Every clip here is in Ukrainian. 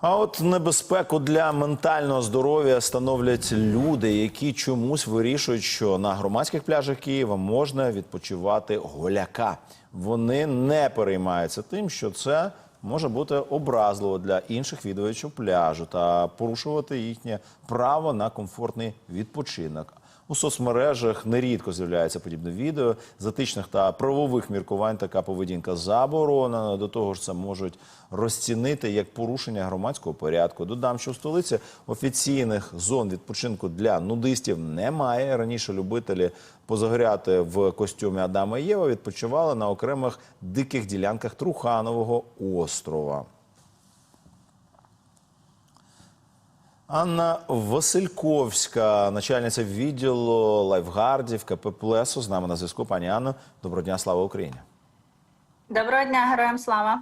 А от небезпеку для ментального здоров'я становлять люди, які чомусь вирішують, що на громадських пляжах Києва можна відпочивати голяка. Вони не переймаються тим, що це може бути образливо для інших відвідувачів пляжу та порушувати їхнє право на комфортний відпочинок. У соцмережах нерідко з'являється подібне відео. З етичних та правових міркувань така поведінка заборонена. До того ж, це можуть розцінити як порушення громадського порядку. Додам, що в столиці офіційних зон відпочинку для нудистів немає. Раніше любителі позагоряти в костюмі Адама і Єва відпочивали на окремих диких ділянках Труханового острова. Анна Васильковська, начальниця відділу лайфгардів КП «Плесо», з нами на зв'язку. Пані Анно, доброго дня, слава Україні. Доброго дня, героям слава.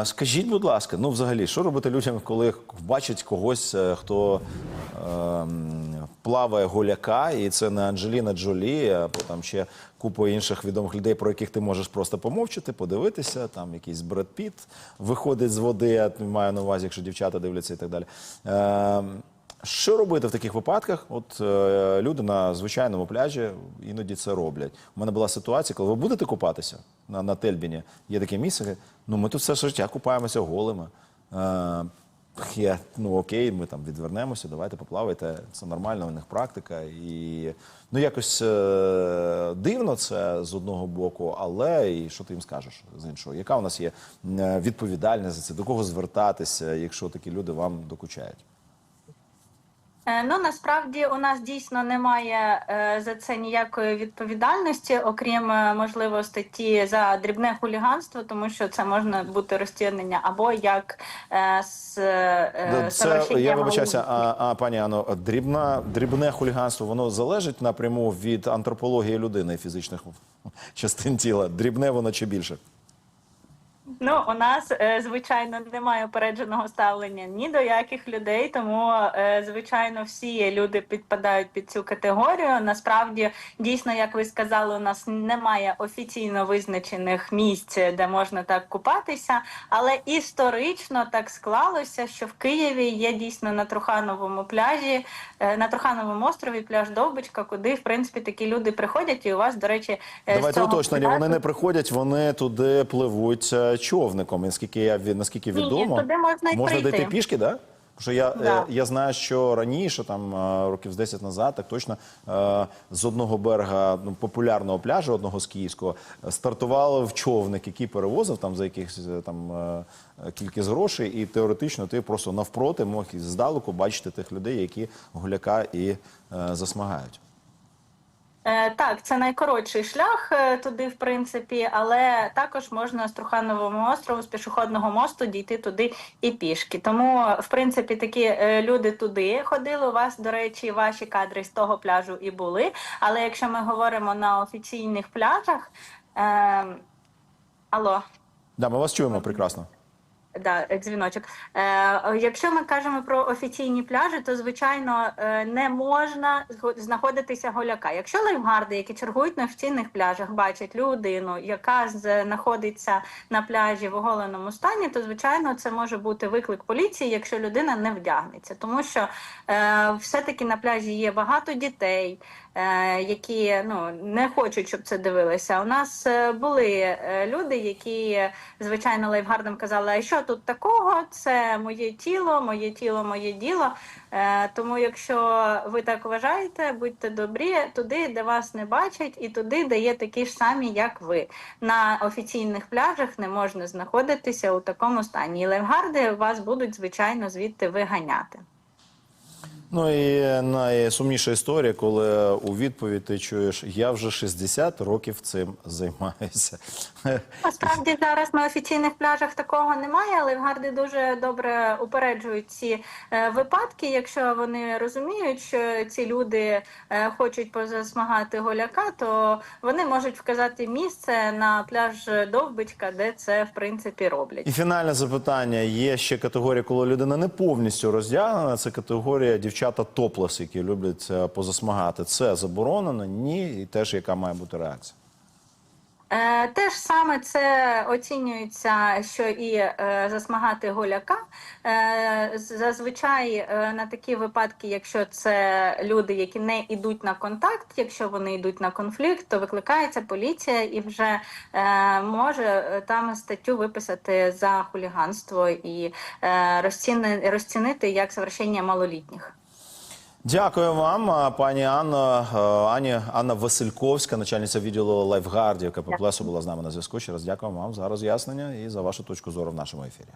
Е, скажіть, будь ласка, ну взагалі, що робити людям, коли бачать когось, е, хто е, м, плаває голяка, і це не Анджеліна Джолі, або там ще купа інших відомих людей, про яких ти можеш просто помовчати, подивитися, там якийсь Бред Піт виходить з води, я маю на увазі, якщо дівчата дивляться і так далі. Е, що робити в таких випадках? От е, люди на звичайному пляжі іноді це роблять. У мене була ситуація, коли ви будете купатися на, на Тельбіні, є таке місце. Ну ми тут все життя купаємося голими. Е, я, ну окей, ми там відвернемося, давайте поплавайте. Це нормальна у них практика. І ну якось е, дивно це з одного боку, але і що ти їм скажеш з іншого? Яка у нас є е, відповідальність за це? До кого звертатися, якщо такі люди вам докучають? Е, Ну насправді у нас дійсно немає е, за це ніякої відповідальності, окрім е, можливо статті за дрібне хуліганство, тому що це можна бути розцінення або як з Це я вибачаюся, а, а пані Ано, дрібна дрібне хуліганство воно залежить напряму від антропології людини фізичних частин тіла. Дрібне воно чи більше? Ну, у нас е, звичайно немає упередженого ставлення ні до яких людей, тому е, звичайно всі люди підпадають під цю категорію. Насправді, дійсно, як ви сказали, у нас немає офіційно визначених місць, де можна так купатися. Але історично так склалося, що в Києві є дійсно на Трухановому пляжі, е, на Трухановому острові пляж Довбичка, куди в принципі такі люди приходять. І у вас, до речі, Давайте уточнення. Вони не приходять, вони туди пливуть човником. Наскільки я наскільки Ні, ні, відомо, туди можна й можна прийти. дійти пішки, да? Що я, Да. е, я знаю, що раніше, там е, років з 10 назад, так точно е, з одного берега ну, популярного пляжу, одного з київського, стартували в човник, який перевозив там за якихось там кількість грошей, і теоретично ти просто навпроти мог здалеку бачити тих людей, які гуляка і засмагають. Е, Так, це найкоротший шлях е, туди, в принципі, але також можна з Труханового острову, з пішохідного мосту дійти туди і пішки. Тому, в принципі, такі е, люди туди ходили. У вас, до речі, ваші кадри з того пляжу і були. Але якщо ми говоримо на офіційних пляжах, е, алло. Да, ми вас чуємо прекрасно. Да, дзвіночок. Е, якщо ми кажемо про офіційні пляжі, то звичайно е, не можна знаходитися голяка. Якщо лайфгарди, які чергують на офіційних пляжах, бачать людину, яка знаходиться на пляжі в оголеному стані, то звичайно це може бути виклик поліції, якщо людина не вдягнеться, тому що е, все-таки на пляжі є багато дітей. Е, Які ну не хочуть, щоб це дивилися. У нас е, були е, люди, які звичайно лайфгардам казали, а що тут такого? Це моє тіло, моє тіло, моє діло. Тому, якщо ви так вважаєте, будьте добрі туди, де вас не бачать, і туди, де є такі ж самі, як ви. На офіційних пляжах не можна знаходитися у такому стані. І лайфгарди вас будуть звичайно звідти виганяти. Ну і найсумніша історія, коли у відповідь ти чуєш, я вже 60 років цим займаюся. Насправді зараз на офіційних пляжах такого немає, але лайфгарди дуже добре упереджують ці е, випадки, якщо вони розуміють, що ці люди е, хочуть позасмагати голяка, то вони можуть вказати місце на пляж Довбичка, де це в принципі роблять. І фінальне запитання: є ще категорія, коли людина не повністю роздягнена. Це категорія дівчата топлес, які люблять е, позасмагати. Це заборонено? Ні, і теж яка має бути реакція? Е, Те ж саме це оцінюється, що і е, засмагати голяка. Е, зазвичай е, на такі випадки, якщо це люди, які не йдуть на контакт, якщо вони йдуть на конфлікт, то викликається поліція і вже е, може е, там статтю виписати за хуліганство і е, розцінити як совершення малолітніх. Дякую вам, пані Анно. Е, Ані Анна Васильковська, начальниця відділу лайфгардів КП Плесу, була з нами на зв'язку. Ще раз дякую вам за роз'яснення і за вашу точку зору в нашому ефірі.